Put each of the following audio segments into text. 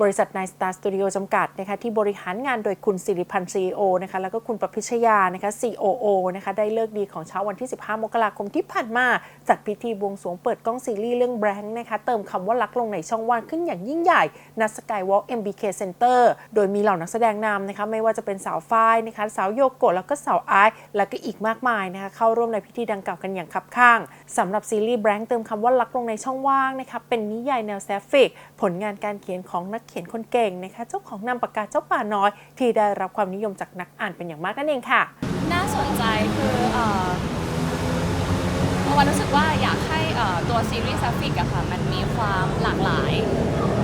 บริษัทนายสตาร์สตูดิโอจำกัดนะคะที่บริหารงานโดยคุณสิริพันธ์ CEO นะคะแล้วก็คุณประพิชยานะคะ COO นะคะได้เลิกดีของเช้าวันที่ 15 มกราคมที่ผ่านมา จัดพิธีบวงสรวงเปิดกล้องซีรีส์เรื่องแบงค์นะคะเติมคำว่ารักลงในช่องว่างขึ้นอย่างยิ่งใหญ่ณสกายวอล์ก MBK Center โดยมีเหล่านักแสดงนำนะคะไม่ว่าจะเป็นสาวฝ้ายนะคะสาวโยโกะแล้วก็สาวไอซ์แล้วก็อีกมากมายนะคะเข้าร่วมในพิธีดังกล่าวกันอย่างคับข้างสำหรับซีรีส์แบงค์เติมคำว่ารักลงในช่องว่างนะคะเป็นนิยายแนวแซฟิกผลงานการเขียนของนักเขียนคนเก่งนะคะเจ้าของนามปากกาเจ้าป่าน้อย ที่ได้รับความนิยมจากนักอ่านเป็นอย่างมากนั่นเองค่ะ น่าสนใจคือเอ่อวันรู้สึกว่าอยากให้เอ่อตัวซีรีส์ซัฟฟิกอะค่ะมันมีความหลากหลาย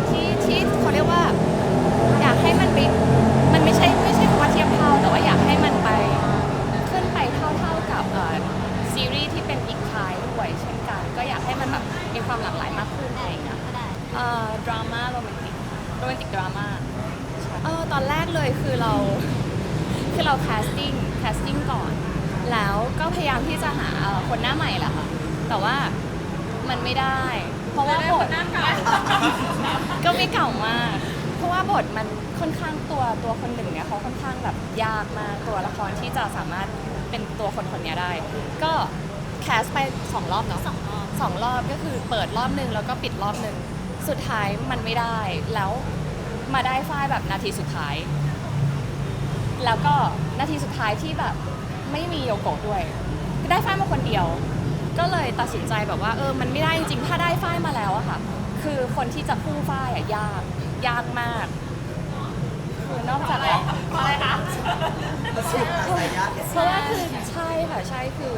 ที่ที่เขาเรียกว่าอยากให้มันไปมันไม่ใช่ไม่ใช่คำว่าเทียบเท่า แต่ว่าอยากให้มันไปขึ้นไปเท่าเท่าๆกับซีรีส์ที่เป็นอีกคลายด้วยเช่นกัน ก็อยากให้มันแบบมีความหลากหลายมากขึ้นอะไรอย่างเงี้ยเอ่อดราม่าโรแมนติก โรแมนติกดราม่าเออตอนแรกเลยคือเรา คือเราแคสติ้งแคสติ้งก่อน แล้วก็พยายามที่จะหาเอ่อคนหน้าใหม่แหละค่ะแต่ว่ามันไม่ได้ เพราะว่าบทก็ไม่เก่ามาก เพราะว่าบทมันค่อนข้างตัวตัวคนหนึ่งเนี่ยเขาค่อนข้างแบบยากมากตัวละครที่จะสามารถเป็นตัวคนคนนี้ได้ ก็แคสไปสองรอบเนาะสองรอบสองรอบก็คือเปิดรอบหนึ่งแล้วก็ปิดรอบหนึ่ง สุดท้ายมันไม่ได้แล้วมาได้ฝ้ายแบบนาทีสุดท้าย แล้วก็นาทีสุดท้ายที่แบบไม่มีโยโกะด้วยได้ฝ้ายมาคนเดียว ก็เลยตัดสินใจแบบว่าเออมันไม่ได้จริงๆถ้าได้ฝ้ายมาแล้วอะค่ะ คือคนที่จะคู่ฝ้ายอะยากยากมาก คือนอกจากแบบอะไรคะเพราะว่าคือใช่ค่ะใช่คือ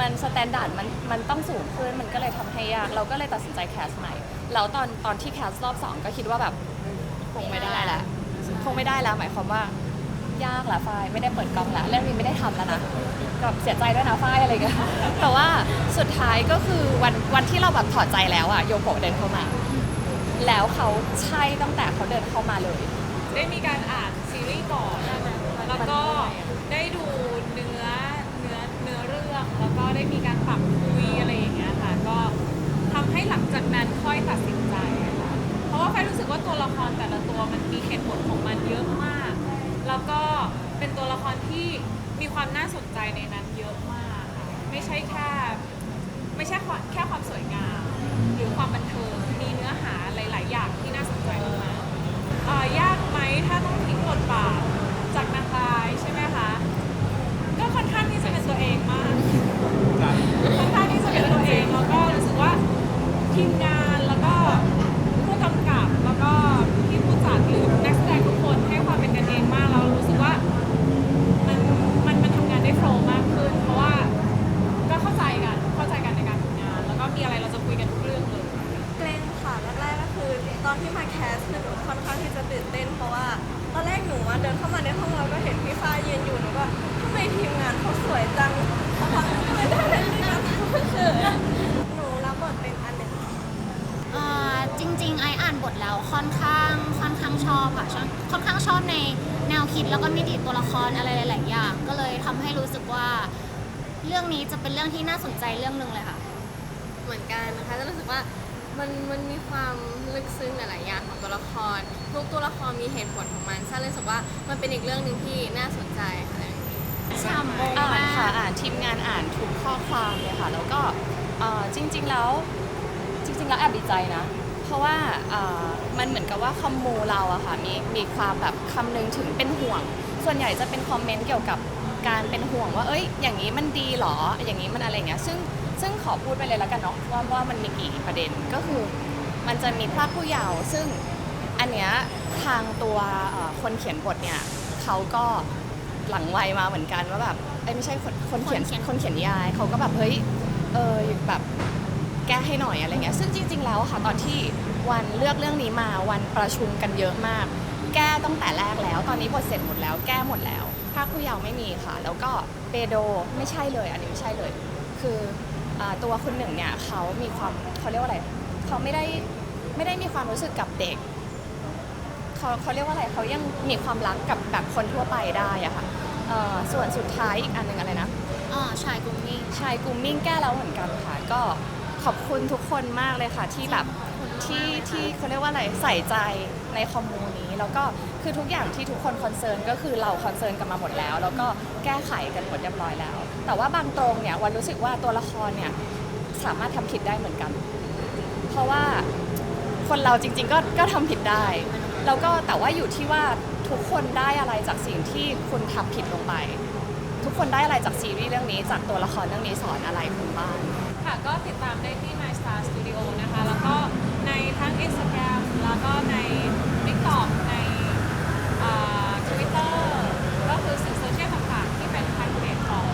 มันสแตนดาร์ดมันมันต้องสูงขึ้นมันก็เลยทำให้ยาก เราก็เลยตัดสินใจแคสใหม่ แล้วตอนตอนที่แคสรอบสองก็คิดว่าแบบคงไม่ได้แล้วคงไม่ได้แล้ว หมายความว่ายากละฝ้ายไม่ได้เปิดกล้องแล้วเรื่องนี้ไม่ได้ทำแล้วนะแบบเสียใจด้วยนะฝ้ายอะไรเงี้ยแต่ว่าสุดท้ายก็คือวันวันที่เราแบบถอดใจแล้วอะโยโกะเดินเข้ามา แล้วเขาใช่ตั้งแต่เขาเดินเข้ามาเลย ได้มีการอ่านซีรีส์ก่อนแล้วก็ได้ดูเนื้อเนื้อเนื้อเรื่องแล้วก็ได้มีการปรับ มันมีเหตุผลของมันเยอะมาก แล้วก็เป็นตัวละครที่มีความน่าสนใจในนั้นเยอะมากค่ะไม่ใช่แค่ ไม่ใช่แค่ความสวย หนูค่อนข้างที่จะตื่นเต้น เพราะว่าตอนแรกหนูอะเดินเข้ามาในห้องเราก็เห็นพี่ฟ้ายืนอยู่หนูก็ทำไมทีมงานเขาสวยจังสักพักหนึ่งไมได้เล่นด้วยกันคือหนูรับบทเป็นอันหนึ่งเอ่อจริงๆ ไออ่านบทแล้วค่อนข้างค่อนข้างชอบค่ะชอบค่อนข้างชอบในแนวคิดแล้วก็มิติตัวละครอะไรหลายๆอย่าง ก็เลยทำให้รู้สึกว่า เรื่องนี้จะเป็นเรื่องที่น่าสนใจเรื่องหนึ่งเลยค่ะ เหมือนกันนะคะจะรู้สึกว่า มันมันมีความลึกซึ้งหลายๆอย่างของตัวละคร ทุกตัวละครมีเหตุผลของมันซาเลยรู้สึกว่ามันเป็นอีกเรื่องหนึ่งที่น่าสนใจค่ะเรื่องนี้ฉ่ำโบอ่านค่ะอ่านทีมงานอ่านทุกข้อความเลยค่ะ แล้วก็เอ่อจริง ๆ แล้วจริง ๆ แล้วแอบดีใจนะ เพราะว่าเอ่อมันเหมือนกับว่าคอมมูเราอะค่ะมีมีความแบบคำนึงถึงเป็นห่วง ส่วนใหญ่จะเป็นคอมเมนต์เกี่ยวกับการเป็นห่วงว่าเอ้ยอย่างนี้มันดีหรออย่างนี้มันอะไรเงี้ยซึ่ง ซึ่งขอพูดไปเลยแล้วกันเนาะว่าว่ามันมีกี่ประเด็นก็คือมันจะมีพรากผู้เยาว์ซึ่งอันเนี้ยทางตัวเอ่อคนเขียนบทเนี่ยเขาก็หลังไวมาเหมือนกันว่าแบบเอ้ยไม่ใช่คนคนเขียนคนเขียนคนเขียนนิยายเขาก็แบบเฮ้ยเออแบบแก้ให้หน่อยอะไรเงี้ยซึ่งจริง ๆ แล้วอะค่ะตอนที่วันเลือกเรื่องนี้มาวันประชุมกันเยอะมาก แก้ตั้งแต่แรกแล้ว ตอนนี้บทเสร็จหมดแล้วแก้หมดแล้วภาคผู้เยาว์ไม่มีค่ะ แล้วก็เปโดไม่ใช่เลย อันนี้ไม่ใช่เลย คือ อาตัวคุณหนึ่งเนี่ยเขามีความเขาเรียกว่าอะไรเขาไม่ได้ไม่ได้มีความรู้สึกกับเด็กเขาเขาเรียกว่าอะไรเขายังมีความรักกับแบบคนทั่วไปได้อะค่ะเอ่อส่วนสุดท้ายอีกอันหนึ่งอะไรนะ อ๋อชายกรุงมิ่งชายกลุ่มมิ่งแก้แล้วเหมือนกันค่ะ ก็ขอบคุณทุกคนมากเลยค่ะที่แบบขอบคุณ ที่ที่เขาเรียกว่าอะไรใส่ใจในคอมมูนี้ แล้วก็คือทุกอย่างที่ทุกคนคอนเซิร์นก็คือเราคอนเซิร์นกันมาหมดแล้ว แล้วก็แก้ไขกันหมดเรียบร้อยแล้ว แต่ว่าบางตรงเนี่ยวันรู้สึกว่าตัวละครเนี่ยสามารถทำผิดได้เหมือนกัน เพราะว่าคนเราจริง ๆ ก็ก็ทำผิดได้ แล้วก็แต่ว่าอยู่ที่ว่าทุกคนได้อะไรจากสิ่งที่คุณทำผิดลงไป ทุกคนได้อะไรจากซีรีส์เรื่องนี้ จากตัวละครเรื่องนี้สอนอะไรคุณบ้างค่ะก็ติดตามได้ที่ My Star Studio นะคะ แล้วก็ Instagram แล้วก็ใน TikTok ในทวิตเตอร์ก็คือสื่อโซเชียลต่างๆที่เป็นทางเพจของ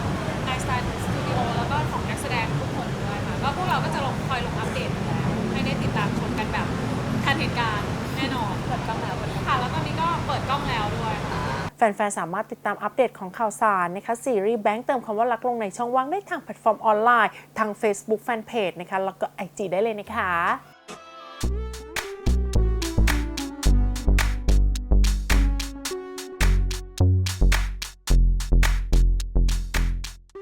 My Star Studio แล้วก็ของนักแสดงทุกคนด้วยค่ะก็พวกเราก็จะลงคอยลงอัปเดตอยู่แล้วให้ได้ติดตามชมกันแบบทันเหตุการณ์แน่นอนเปิดกล้องแล้วเปิดกล้องค่ะแล้วตอนนี้ก็เปิดกล้องแล้วด้วยค่ะ แฟนๆ สามารถติดตามอัปเดตของข่าวสารนะคะซีรีส์แบงค์เติมคำว่ารักลงในช่องว่างได้ทางแพลตฟอร์มออนไลน์ ทาง Facebook Fanpage นะคะแล้วก็ IG ได้เลยนะคะ